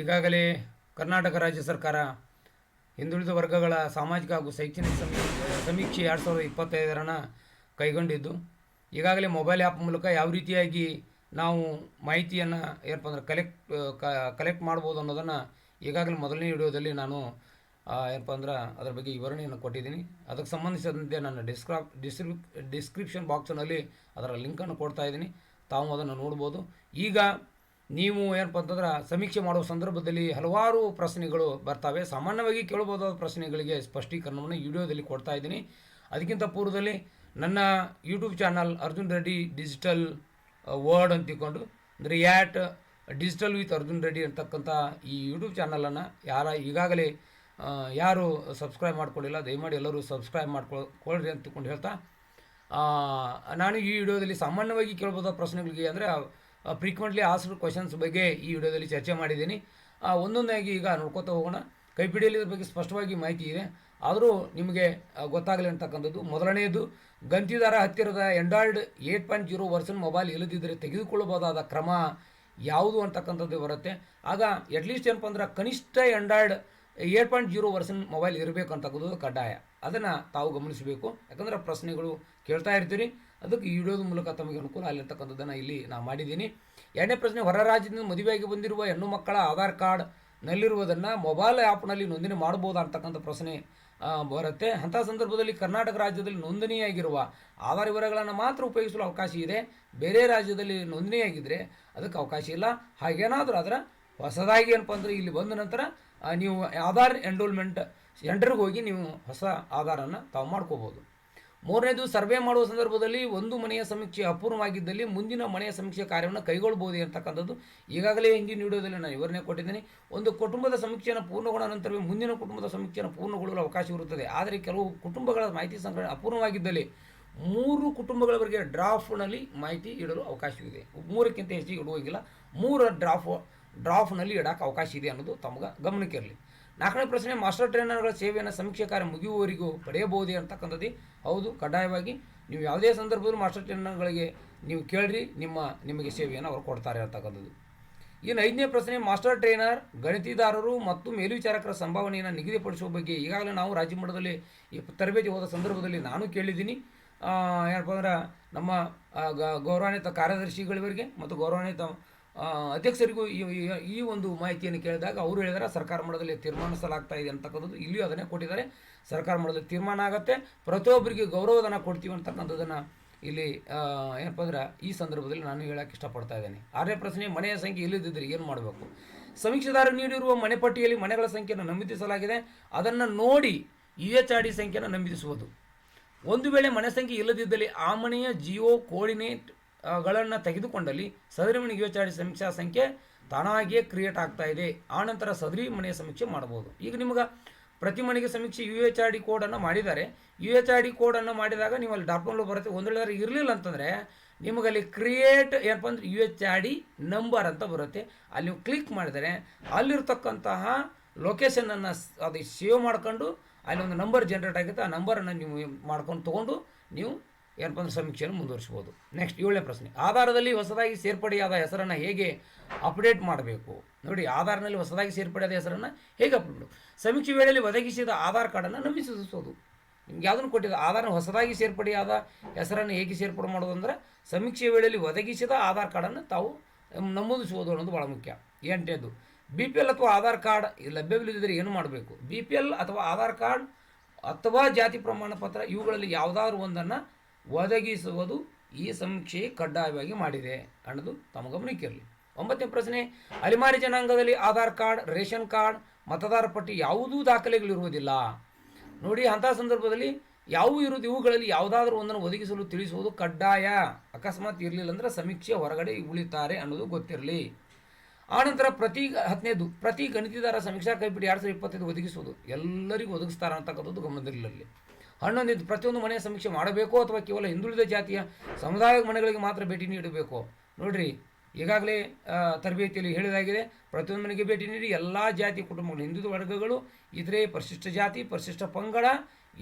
ಈಗಾಗಲೇ ಕರ್ನಾಟಕ ರಾಜ್ಯ ಸರ್ಕಾರ ಹಿಂದುಳಿದ ವರ್ಗಗಳ ಸಾಮಾಜಿಕ ಹಾಗೂ ಶೈಕ್ಷಣಿಕ ಸಮೀ, ಸಮೀಕ್ಷೆ ಎರಡು ಸಾವಿರದ ಇಪ್ಪತ್ತೈದರನ್ನು ಕೈಗೊಂಡಿದ್ದು, ಈಗಾಗಲೇ ಮೊಬೈಲ್ ಆ್ಯಪ್ ಮೂಲಕ ಯಾವ ರೀತಿಯಾಗಿ ನಾವು ಮಾಹಿತಿಯನ್ನು ಏನಪ್ಪ ಅಂದರೆ ಕಲೆಕ್ಟ್ ಕಲೆಕ್ಟ್ ಮಾಡ್ಬೋದು ಅನ್ನೋದನ್ನು ಈಗಾಗಲೇ ಮೊದಲನೇ ವಿಡಿಯೋದಲ್ಲಿ ನಾನು ಏನಪ್ಪ ಅಂದ್ರೆ ಅದರ ಬಗ್ಗೆ ವಿವರಣೆಯನ್ನು ಕೊಟ್ಟಿದ್ದೀನಿ. ಅದಕ್ಕೆ ಸಂಬಂಧಿಸಿದಂತೆ ನನ್ನ ಡಿಸ್ಕ್ರಾಪ್ ಡಿಸ್ಕ್ರಿಪ್ ಡಿಸ್ಕ್ರಿಪ್ಷನ್ ಬಾಕ್ಸ್ನಲ್ಲಿ ಅದರ ಲಿಂಕನ್ನು ಕೊಡ್ತಾ ಇದ್ದೀನಿ. ತಾವು ಅದನ್ನು ನೋಡ್ಬೋದು. ಈಗ ನೀವು ಏನಪ್ಪ ಅಂತಂದ್ರೆ ಸಮೀಕ್ಷೆ ಮಾಡುವ ಸಂದರ್ಭದಲ್ಲಿ ಹಲವಾರು ಪ್ರಶ್ನೆಗಳು ಬರ್ತವೆ. ಸಾಮಾನ್ಯವಾಗಿ ಕೇಳಬಹುದಾದ ಪ್ರಶ್ನೆಗಳಿಗೆ ಸ್ಪಷ್ಟೀಕರಣವನ್ನು ವಿಡಿಯೋದಲ್ಲಿ ಕೊಡ್ತಾ ಇದ್ದೀನಿ. ಅದಕ್ಕಿಂತ ಪೂರ್ವದಲ್ಲಿ ನನ್ನ YouTube channel Arjun Reddy digital world ಅಂತ ಅಂದರೆ at digital with Arjun Reddy ಅಂತಕ್ಕಂಥ ಈ ಯೂಟ್ಯೂಬ್ ಚಾನಲನ್ನು ಯಾರ ಈಗಾಗಲೇ ಯಾರು ಸಬ್ಸ್ಕ್ರೈಬ್ ಮಾಡ್ಕೊಂಡಿಲ್ಲ, ದಯಮಾಡಿ ಎಲ್ಲರೂ ಸಬ್ಸ್ಕ್ರೈಬ್ ಮಾಡ್ಕೊಳ್ರಿ ಅಂತ ತಿಳ್ಕೊಂಡು ಹೇಳ್ತಾ ನಾನು ಈ ವಿಡಿಯೋದಲ್ಲಿ ಸಾಮಾನ್ಯವಾಗಿ ಕೇಳ್ಬೋದ ಪ್ರಶ್ನೆಗಳಿಗೆ ಅಂದರೆ ಫ್ರೀಕ್ವೆಂಟ್ಲಿ ಆಸ್ಡ್ ಕ್ವಶನ್ಸ್ ಬಗ್ಗೆ ಈ ವಿಡಿಯೋದಲ್ಲಿ ಚರ್ಚೆ ಮಾಡಿದ್ದೀನಿ. ಒಂದೊಂದಾಗಿ ಈಗ ನೋಡ್ಕೋತಾ ಹೋಗೋಣ. ಕೈಪಿಡಿಯಲ್ಲಿ ಇದ್ರ ಬಗ್ಗೆ ಸ್ಪಷ್ಟವಾಗಿ ಮಾಹಿತಿ ಇದೆ. ಆದರೂ ನಿಮಗೆ ಗೊತ್ತಾಗಲಿ ಅಂತಕ್ಕಂಥದ್ದು. ಮೊದಲನೆಯದು, ಗಂತಿದಾರ ಹತ್ತಿರದ android eight point zero version mobile ಇಲ್ಲದಿದ್ದರೆ ತೆಗೆದುಕೊಳ್ಳಬಹುದಾದ ಕ್ರಮ ಯಾವುದು ಅಂತಕ್ಕಂಥದ್ದು ಬರುತ್ತೆ. ಆಗ ಅಟ್ಲೀಸ್ಟ್ ಏನಪ್ಪ ಅಂದ್ರೆ ಕನಿಷ್ಠ android eight point zero version mobile ಇರಬೇಕು ಅಂತಕ್ಕಂಥದ್ದು ಕಡ್ಡಾಯ. ಅದನ್ನು ತಾವು ಗಮನಿಸಬೇಕು. ಯಾಕಂದ್ರೆ ಪ್ರಶ್ನೆಗಳು ಕೇಳ್ತಾ ಇರ್ತೀರಿ. ಅದಕ್ಕೆ ಈ ಮೂಲಕ ತಮಗೆ ಅನುಕೂಲ ಆಗಿರ್ತಕ್ಕಂಥದ್ದನ್ನು ಇಲ್ಲಿ ನಾನು ಮಾಡಿದ್ದೀನಿ. ಎರಡನೇ ಪ್ರಶ್ನೆ, ಹೊರ ರಾಜ್ಯದಿಂದ ಮದುವೆಯಾಗಿ ಬಂದಿರುವ ಹೆಣ್ಣು ಮಕ್ಕಳ ಆಧಾರ್ ಕಾರ್ಡ್ ನಲ್ಲಿರುವುದನ್ನು ಮೊಬೈಲ್ ಆ್ಯಪ್ನಲ್ಲಿ ನೋಂದಣಿ ಮಾಡ್ಬೋದಾ ಅಂತಕ್ಕಂಥ ಪ್ರಶ್ನೆ ಬರುತ್ತೆ. ಅಂಥ ಸಂದರ್ಭದಲ್ಲಿ ಕರ್ನಾಟಕ ರಾಜ್ಯದಲ್ಲಿ ನೋಂದಣಿಯಾಗಿರುವ ಆಧಾರ್ ವಿವರಗಳನ್ನು ಮಾತ್ರ ಉಪಯೋಗಿಸಲು ಅವಕಾಶ ಇದೆ. ಬೇರೆ ರಾಜ್ಯದಲ್ಲಿ ನೋಂದಣಿಯಾಗಿದ್ದರೆ ಅದಕ್ಕೆ ಅವಕಾಶ ಇಲ್ಲ. ಹಾಗೇನಾದರೂ ಅದರ ಹೊಸದಾಗಿ ಏನಪ್ಪ ಅಂದರೆ ಇಲ್ಲಿ ಬಂದ ನಂತರ ನೀವು ಆಧಾರ್ ಎನ್ರೋಲ್ಮೆಂಟ್ ಸೆಂಟರ್ಗೆ ಹೋಗಿ ನೀವು ಹೊಸ ಆಧಾರನ್ನು ತಾವು ಮಾಡ್ಕೋಬೋದು ಮೂರನೇದು, ಸರ್ವೆ ಮಾಡುವ ಸಂದರ್ಭದಲ್ಲಿ ಒಂದು ಮನೆಯ ಸಮೀಕ್ಷೆ ಅಪೂರ್ಣವಾಗಿದ್ದಲ್ಲಿ ಮುಂದಿನ ಮನೆಯ ಸಮೀಕ್ಷೆ ಕಾರ್ಯವನ್ನು ಕೈಗೊಳ್ಳಬಹುದು ಅಂತಕ್ಕಂಥದ್ದು ಈಗಾಗಲೇ ಹಿಂದಿನ ವಿಡಿಯೋದಲ್ಲಿ ನಾನು ವಿವರಣೆ ಕೊಟ್ಟಿದ್ದೀನಿ. ಒಂದು ಕುಟುಂಬದ ಸಮೀಕ್ಷೆಯನ್ನು ಪೂರ್ಣಗೊಂಡ ನಂತರವೇ ಮುಂದಿನ ಕುಟುಂಬದ ಸಮೀಕ್ಷೆಯನ್ನು ಪೂರ್ಣಗೊಳ್ಳಲು ಅವಕಾಶವಿರುತ್ತದೆ ಆದರೆ ಕೆಲವು ಕುಟುಂಬಗಳ ಮಾಹಿತಿ ಸಂಗ್ರಹಣೆ ಅಪೂರ್ಣವಾಗಿದ್ದಲ್ಲಿ ಮೂರು ಕುಟುಂಬಗಳವರೆಗೆ ಡ್ರಾಫ್ಟ್ನಲ್ಲಿ ಮಾಹಿತಿ ಇಡಲು ಅವಕಾಶವಿದೆ. ಮೂರಕ್ಕಿಂತ ಹೆಚ್ಚಿಗೆ ಇಡುವಂಗಿಲ್ಲ ಮೂರು ಡ್ರಾಫ್ ಡ್ರಾಫ್ಟ್ನಲ್ಲಿ ಇಡೋಕೆ ಅವಕಾಶ ಇದೆ ಅನ್ನೋದು ತಮಗೆ ಗಮನಕ್ಕೆ ಇರಲಿ. ನಾಲ್ಕನೇ ಪ್ರಶ್ನೆ, ಮಾಸ್ಟರ್ ಟ್ರೈನರ್ಗಳ ಸೇವೆಯನ್ನು ಸಮೀಕ್ಷೆ ಕಾರ್ಯ ಮುಗಿಯುವವರಿಗೂ ಪಡೆಯಬಹುದೇ ಅಂತಕ್ಕಂಥದ್ದು ಹೌದು, ಕಡ್ಡಾಯವಾಗಿ. ನೀವು ಯಾವುದೇ ಸಂದರ್ಭದಲ್ಲೂ ಮಾಸ್ಟರ್ ಟ್ರೈನರ್ಗಳಿಗೆ ನೀವು ಕೇಳ್ರಿ, ನಿಮ್ಮ, ನಿಮಗೆ ಸೇವೆಯನ್ನು ಅವರು ಕೊಡ್ತಾರೆ ಅಂತಕ್ಕಂಥದ್ದು ಇನ್ನು ಐದನೇ ಪ್ರಶ್ನೆ, ಮಾಸ್ಟರ್ ಟ್ರೈನರ್ ಗಣಿತಿದಾರರು ಮತ್ತು ಮೇಲ್ವಿಚಾರಕರ ಸಂಭಾವನೆಯನ್ನು ನಿಗದಿಪಡಿಸುವ ಬಗ್ಗೆ ಈಗಾಗಲೇ ನಾವು ರಾಜ್ಯ ಮಟ್ಟದಲ್ಲಿ ಈ ತರಬೇತಿ ಹೋದ ಸಂದರ್ಭದಲ್ಲಿ ನಾನು ಕೇಳಿದ್ದೀನಿ. ಏನಪ್ಪ ಅಂದ್ರೆ ನಮ್ಮ ಗೌರವಾನ್ವಿತ ಕಾರ್ಯದರ್ಶಿಗಳಿವರಿಗೆ ಮತ್ತು ಗೌರವಾನ್ವಿತ ಅಧ್ಯಕ್ಷರಿಗೂ ಈ ಈ- ಒಂದು ಮಾಹಿತಿಯನ್ನು ಕೇಳಿದಾಗ ಅವರು ಹೇಳಿದರೆ ಸರ್ಕಾರ ಮಟ್ಟದಲ್ಲಿ ತೀರ್ಮಾನಿಸಲಾಗ್ತಾ ಇದೆ ಅಂತಕ್ಕಂಥದ್ದು. ಇಲ್ಲಿಯೂ ಅದನ್ನೇ ಕೊಟ್ಟಿದ್ದಾರೆ. ಸರ್ಕಾರ ಮಟ್ಟದಲ್ಲಿ ತೀರ್ಮಾನ ಆಗುತ್ತೆ. ಪ್ರತಿಯೊಬ್ಬರಿಗೆ ಗೌರವಧನ ಕೊಡ್ತೀವಿ ಅಂತಕ್ಕಂಥದ್ದನ್ನು ಇಲ್ಲಿ ಏನಪ್ಪ ಅಂದ್ರೆ ಈ ಸಂದರ್ಭದಲ್ಲಿ ನಾನು ಹೇಳಕ್ಕೆ ಇಷ್ಟಪಡ್ತಾ ಇದ್ದೇನೆ. ಆರನೇ ಪ್ರಶ್ನೆ ಮನೆಯ ಸಂಖ್ಯೆ ಇಲ್ಲದಿದ್ದರೆ ಏನು ಮಾಡಬೇಕು? ಸಮೀಕ್ಷೆದಾರರು ನೀಡಿರುವ ಮನೆ ಪಟ್ಟಿಯಲ್ಲಿ ಮನೆಗಳ ಸಂಖ್ಯೆಯನ್ನು ನಮೂದಿಸಲಾಗಿದೆ. ಅದನ್ನು ನೋಡಿ ಯು ಎಚ್ ಆರ್ ಡಿ ಸಂಖ್ಯೆಯನ್ನು ನಮೂದಿಸುವುದು. ಒಂದು ವೇಳೆ ಮನೆ ಸಂಖ್ಯೆ ಇಲ್ಲದಿದ್ದಲ್ಲಿ ಆ ಮನೆಯ ಜಿಯೋ ಕೋರ್ಡಿನೇಟ್ ಆ, ಗಳನ್ನು ತೆಗೆದುಕೊಂಡಲ್ಲಿ ಸದರಿ ಮನೆ ಯು ಎಚ್ ಆರ್ ಡಿ ಸಮೀಕ್ಷಾ ಸಂಖ್ಯೆ ತಾನಾಗಿಯೇ ಕ್ರಿಯೇಟ್ ಆಗ್ತಾ ಇದೆ. ಆನಂತರ ಸದರಿ ಮನೆಯ ಸಮೀಕ್ಷೆ ಮಾಡಬಹುದು. ಈಗ ನಿಮಗೆ ಪ್ರತಿ ಮನೆಗೆ ಸಮೀಕ್ಷೆ ಯು ಎಚ್ ಆರ್ ಡಿ ಕೋಡನ್ನು ಮಾಡಿದ್ದಾರೆ ಯು ಎಚ್ ಆರ್ ಡಿ ಕೋಡನ್ನು ಮಾಡಿದಾಗ ನೀವು ಅಲ್ಲಿ ಡಾಕ್ಯುಮೆಂಟ್ ಬರುತ್ತೆ. ಒಂದು ವೇಳೆ ಇರಲಿಲ್ಲ ಅಂತಂದರೆ ನಿಮಗೆ ಅಲ್ಲಿ ಕ್ರಿಯೇಟ್ ಏನಪ್ಪ ಅಂದ್ರೆ U H R D number ಅಂತ ಬರುತ್ತೆ. ಅಲ್ಲಿ ನೀವು ಕ್ಲಿಕ್ ಮಾಡಿದರೆ ಅಲ್ಲಿರ್ತಕ್ಕಂತಹ ಲೊಕೇಶನನ್ನು ಅದು ಸೇವ್ ಮಾಡ್ಕೊಂಡು ಅಲ್ಲಿ ಒಂದು ನಂಬರ್ ಜನ್ರೇಟ್ ಆಗುತ್ತೆ. ಆ ನಂಬರನ್ನು ನೀವು ಮಾಡ್ಕೊಂಡು ತೊಗೊಂಡು ನೀವು ಏನಪ್ಪ ಅಂದ್ರೆ ಸಮೀಕ್ಷೆಯನ್ನು ಮುಂದುವರಿಸ್ಬೋದು ನೆಕ್ಸ್ಟ್ ಏಳನೇ ಪ್ರಶ್ನೆ. ಆಧಾರದಲ್ಲಿ ಹೊಸದಾಗಿ ಸೇರ್ಪಡೆಯಾದ ಹೆಸರನ್ನು ಹೇಗೆ ಅಪ್ಡೇಟ್ ಮಾಡಬೇಕು? ನೋಡಿ ಆಧಾರ್ನಲ್ಲಿ ಹೊಸದಾಗಿ ಸೇರ್ಪಡೆಯಾದ ಹೆಸರನ್ನು ಹೇಗೆ ಅಪ್ಡೇಟ್ ಸಮೀಕ್ಷೆ ವೇಳೆಯಲ್ಲಿ ಒದಗಿಸಿದ ಆಧಾರ್ ಕಾರ್ಡನ್ನು ನಮೂದಿಸೋದು ನಿಮ್ಗೆ ಯಾವುದನ್ನು ಕೊಟ್ಟಿದೆ ಆಧಾರ್ ಹೊಸದಾಗಿ ಸೇರ್ಪಡೆಯಾದ ಹೆಸರನ್ನು ಹೇಗೆ ಸೇರ್ಪಡೆ ಮಾಡೋದು ಅಂದರೆ ಸಮೀಕ್ಷೆ ವೇಳೆಯಲ್ಲಿ ಒದಗಿಸಿದ ಆಧಾರ್ ಕಾರ್ಡನ್ನು ತಾವು ನಮೂದಿಸುವುದು ಅನ್ನೋದು ಭಾಳ ಮುಖ್ಯ. ಎಂಟನೇದು ಬಿ ಪಿ ಎಲ್ ಅಥವಾ ಆಧಾರ್ ಕಾರ್ಡ್ ಲಭ್ಯವಿಲ್ಲದಿದ್ದರೆ ಏನು ಮಾಡಬೇಕು? ಬಿ ಪಿ ಎಲ್ ಅಥವಾ ಆಧಾರ್ ಕಾರ್ಡ್ ಅಥವಾ ಜಾತಿ ಪ್ರಮಾಣ ಪತ್ರ ಇವುಗಳಲ್ಲಿ ಯಾವುದಾದ್ರು ಒಂದನ್ನು ಒದಗಿಸುವುದು ಈ ಸಮೀಕ್ಷೆ ಕಡ್ಡಾಯವಾಗಿ ಮಾಡಿದೆ. ಅನ್ನೋದು ತಮ್ಮ ಗಮನಕ್ಕಿರಲಿ. ಒಂಬತ್ತನೇ ಪ್ರಶ್ನೆ, ಅಲಿಮಾರಿ ಜನಾಂಗದಲ್ಲಿ ಆಧಾರ್ ಕಾರ್ಡ್, ರೇಷನ್ ಕಾರ್ಡ್, ಮತದಾರ ಪಟ್ಟಿ ಯಾವುದೂ ದಾಖಲೆಗಳಿರುವುದಿಲ್ಲ. ನೋಡಿ, ಅಂತಹ ಸಂದರ್ಭದಲ್ಲಿ ಯಾವುವು ಇರುವುದು, ಇವುಗಳಲ್ಲಿ ಯಾವುದಾದ್ರೂ ಒಂದನ್ನು ಒದಗಿಸಲು ತಿಳಿಸುವುದು ಕಡ್ಡಾಯ. ಅಕಸ್ಮಾತ್ ಇರಲಿಲ್ಲ ಅಂದರೆ ಸಮೀಕ್ಷೆ ಹೊರಗಡೆ ಉಳಿತಾರೆ ಅನ್ನೋದು ಗೊತ್ತಿರಲಿ. ಆನಂತರ ಪ್ರತಿ ಹತ್ತನೇದು ಪ್ರತಿ ಗಣಿತದಾರ ಸಮೀಕ್ಷಾ ಕೈಪಿಡಿ ಎರಡು ಸಾವಿರದ ಇಪ್ಪತ್ತೈದು ಒದಗಿಸುವುದು ಎಲ್ಲರಿಗೂ ಒದಗಿಸ್ತಾರೆ ಅಂತಕ್ಕಂಥದ್ದು ಗಮನದಲ್ಲಿರಲಿ. ಹನ್ನೊಂದು ಪ್ರತಿಯೊಂದು ಮನೆಯ ಸಮೀಕ್ಷೆ ಮಾಡಬೇಕು ಅಥವಾ ಕೇವಲ ಹಿಂದುಳಿದ ಜಾತಿಯ ಸಮುದಾಯ ಮನೆಗಳಿಗೆ ಮಾತ್ರ ಭೇಟಿ ನೀಡಬೇಕು? ನೋಡ್ರಿ, ಈಗಾಗಲೇ ತರಬೇತಿಯಲ್ಲಿ ಹೇಳಿದಾಗಿದೆ, ಪ್ರತಿಯೊಂದು ಮನೆಗೆ ಭೇಟಿ ನೀಡಿ ಎಲ್ಲ ಜಾತಿ ಕುಟುಂಬಗಳು ಹಿಂದುಳಿದ ವರ್ಗಗಳು ಇತರೆ ಪರಿಶಿಷ್ಟ ಜಾತಿ, ಪರಿಶಿಷ್ಟ ಪಂಗಡ,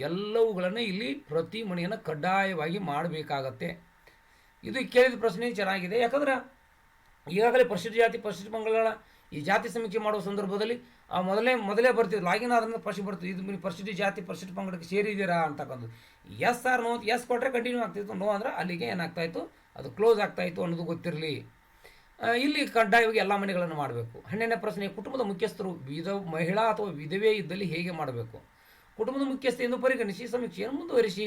ಎಲ್ಲವುಗಳನ್ನು ಇಲ್ಲಿ ಪ್ರತಿ ಮನೆಯನ್ನು ಕಡ್ಡಾಯವಾಗಿ ಮಾಡಬೇಕಾಗತ್ತೆ. ಇದು ಕೇಳಿದ ಪ್ರಶ್ನೆ ಚೆನ್ನಾಗಿದೆ. ಯಾಕಂದ್ರೆ, ಈಗಾಗಲೇ ಪರಿಶಿಷ್ಟ ಜಾತಿ, ಪರಿಶಿಷ್ಟ ಪಂಗಡಗಳ ಈ ಜಾತಿ ಸಮೀಕ್ಷೆ ಮಾಡುವ ಸಂದರ್ಭದಲ್ಲಿ, ಆ ಮೊದಲೇ ಮೊದಲೇ ಬರ್ತಿದ್ರು. ಲಾಗಿನ್ ಆದ್ರಿಂದ ಫಸ್ಟ್ ಬರ್ತದೆ ಇದು ಪರಿಶಿಷ್ಟ ಜಾತಿ ಪರಿಶಿಷ್ಟ ಪಂಗಡಕ್ಕೆ ಸೇರಿದ್ದೀರಾ ಅಂತಕ್ಕಂಥದ್ದು. ಎಸ್ ಆರ್ ನೋ ಎಸ್ ಕೊಟ್ಟರೆ ಕಂಟಿನ್ಯೂ ಆಗ್ತಿತ್ತು. ನೋ ಅಂದ್ರೆ ಅಲ್ಲಿಗೆ ಏನಾಗ್ತಾಯಿತ್ತು ಅದು ಕ್ಲೋಸ್ ಆಗ್ತಾಯಿತ್ತು ಅನ್ನೋದು ಗೊತ್ತಿರಲಿ. ಇಲ್ಲಿ ಕಡ್ಡಾಯವಾಗಿ ಎಲ್ಲ ಮನೆಗಳನ್ನು ಮಾಡಬೇಕು. ಹನ್ನೆರಡನೇ ಪ್ರಶ್ನೆ, ಕುಟುಂಬದ ಮುಖ್ಯಸ್ಥರು ವಿಧ, ಮಹಿಳಾ ಅಥವಾ ವಿಧವೆ ಇದ್ದಲ್ಲಿ ಹೇಗೆ ಮಾಡಬೇಕು? ಕುಟುಂಬದ ಮುಖ್ಯಸ್ಥೆ ಎಂದು ಪರಿಗಣಿಸಿ ಸಮೀಕ್ಷೆಯನ್ನು ಮುಂದುವರಿಸಿ.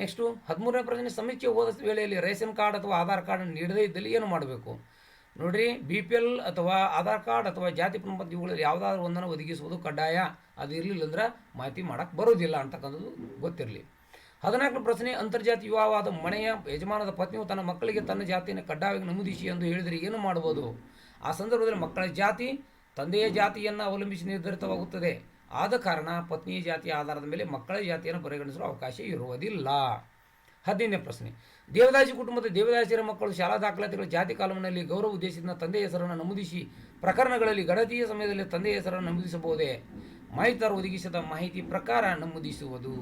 ನೆಕ್ಸ್ಟು ಹದಿಮೂರನೇ ಪ್ರಶ್ನೆ, ಸಮೀಕ್ಷೆ ಹೋದ ವೇಳೆಯಲ್ಲಿ ರೇಷನ್ ಕಾರ್ಡ್ ಅಥವಾ ಆಧಾರ್ ಕಾರ್ಡ್ ನೀಡದೇ ಇದ್ದಲ್ಲಿ ಏನು ಮಾಡಬೇಕು? ನೋಡ್ರಿ ಬಿ ಪಿ ಎಲ್ ಅಥವಾ ಆಧಾರ್ ಕಾರ್ಡ್ ಅಥವಾ ಜಾತಿ ಪ್ರಮಾಣ ಇವುಗಳಲ್ಲಿ ಯಾವುದಾದ್ರೂ ಒಂದನ್ನು ಒದಗಿಸುವುದು ಕಡ್ಡಾಯ. ಅದು ಇರಲಿಲ್ಲ ಅಂದ್ರೆ ಮಾಹಿತಿ ಮಾಡೋಕ್ಕೆ ಬರೋದಿಲ್ಲ ಅಂತಕ್ಕಂಥದ್ದು ಗೊತ್ತಿರಲಿ. ಹದಿನಾಲ್ಕನೇ ಪ್ರಶ್ನೆ ಅಂತರ್ಜಾತಿ ವಿವಾಹವಾದ ಮನೆಯ ಯಜಮಾನದ ಪತ್ನಿಯು ತನ್ನ ಮಕ್ಕಳಿಗೆ ತನ್ನ ಜಾತಿಯನ್ನು ಕಡ್ಡಾಯವಾಗಿ ನಮೂದಿಸಿ ಎಂದು ಹೇಳಿದರೆ ಏನು ಮಾಡ್ಬೋದು ಆ ಸಂದರ್ಭದಲ್ಲಿ ಮಕ್ಕಳ ಜಾತಿ, ತಂದೆಯ ಜಾತಿಯನ್ನು ಅವಲಂಬಿಸಿ ನಿರ್ಧರಿತವಾಗುತ್ತದೆ. ಆದ ಕಾರಣ ಪತ್ನಿಯ ಜಾತಿಯ ಆಧಾರದ ಮೇಲೆ ಮಕ್ಕಳ ಜಾತಿಯನ್ನು ಪರಿಗಣಿಸಲು ಅವಕಾಶ ಇರುವುದಿಲ್ಲ. ಹದಿನೈದನೇ ಪ್ರಶ್ನೆ. ದೇವದಾಸಿ ಕುಟುಂಬದ ದೇವದಾಸಿಯರ ಮಕ್ಕಳು ಶಾಲಾ ದಾಖಲಾತಿಗಳ ಜಾತಿ ಕಾಲಮನಲ್ಲಿ ಗೌರವ ಉದ್ದೇಶದಿಂದ ತಂದೆಯ ಹೆಸರನ್ನು ನಮೂದಿಸಿ ಪ್ರಕರಣಗಳಲ್ಲಿ ಗಣತೀಯ ಸಮಯದಲ್ಲಿ ತಂದೆಯ ಹೆಸರನ್ನು ನಮೂದಿಸಬಹುದೇ? ಮಾಹಿತಿಯರು ಒದಗಿಸಿದ ಮಾಹಿತಿ ಪ್ರಕಾರ ನಮೂದಿಸುವುದು.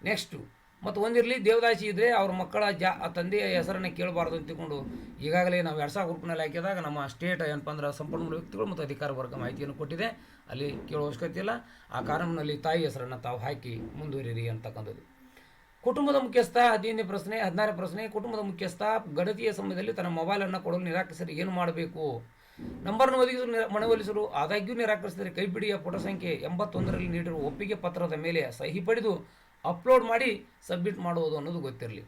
ನೆಕ್ಸ್ಟು, ಮತ್ತು ಒಂದಿರಲಿ ದೇವದಾಸಿ ಇದ್ದರೆ ಅವ್ರ ಮಕ್ಕಳ ಜಾ ತಂದೆಯ ಹೆಸರನ್ನು ಕೇಳಬಾರ್ದು ಅಂತಕೊಂಡು ಈಗಾಗಲೇ ನಾವು ಎರಡು ಸಾವಿರ ಗ್ರೂಪ್ನಲ್ಲಿ ಹಾಕಿದಾಗ ನಮ್ಮ ಸ್ಟೇಟ್ ಏನಪ್ಪ ಅಂದ್ರೆ ಸಂಪನ್ಮೂಲ ವ್ಯಕ್ತಿಗಳು ಮತ್ತು ಅಧಿಕಾರ ವರ್ಗ ಮಾಹಿತಿಯನ್ನು ಕೊಟ್ಟಿದೆ. ಅಲ್ಲಿ ಕೇಳೋ ಅವಶ್ಯಕತೆ ಇಲ್ಲ. ಆ ಕಾನೂನಿನಲ್ಲಿ ತಾಯಿ ಹೆಸರನ್ನು ತಾವು ಹಾಕಿ ಮುಂದುವರಿರಿ ಅಂತಕ್ಕಂಥದ್ದು. ಕುಟುಂಬದ ಮುಖ್ಯಸ್ಥ, ಹದಿನೈದನೇ ಪ್ರಶ್ನೆ, ಹದಿನಾರನೇ ಪ್ರಶ್ನೆ, ಕುಟುಂಬದ ಮುಖ್ಯಸ್ಥ ಗಡತಿಯ ಸಮಯದಲ್ಲಿ ತನ್ನ ಮೊಬೈಲನ್ನು ಕೊಡಲು ನಿರಾಕರಿಸಿದರೆ ಏನು ಮಾಡಬೇಕು? ನಂಬರ್ನ ಒದಗಿಸಲು ಮನವೊಲಿಸಲು ಆದಾಗ್ಯೂ ನಿರಾಕರಿಸಿದರೆ ಕೈಪಿಡಿಯ ಪುಟ ಸಂಖ್ಯೆ ಎಂಬತ್ತೊಂದರಲ್ಲಿ ನೀಡಿರುವ ಒಪ್ಪಿಗೆ ಪತ್ರದ ಮೇಲೆ ಸಹಿ ಪಡೆದು ಅಪ್ಲೋಡ್ ಮಾಡಿ ಸಬ್ಮಿಟ್ ಮಾಡುವುದು ಅನ್ನೋದು ಗೊತ್ತಿರಲಿ.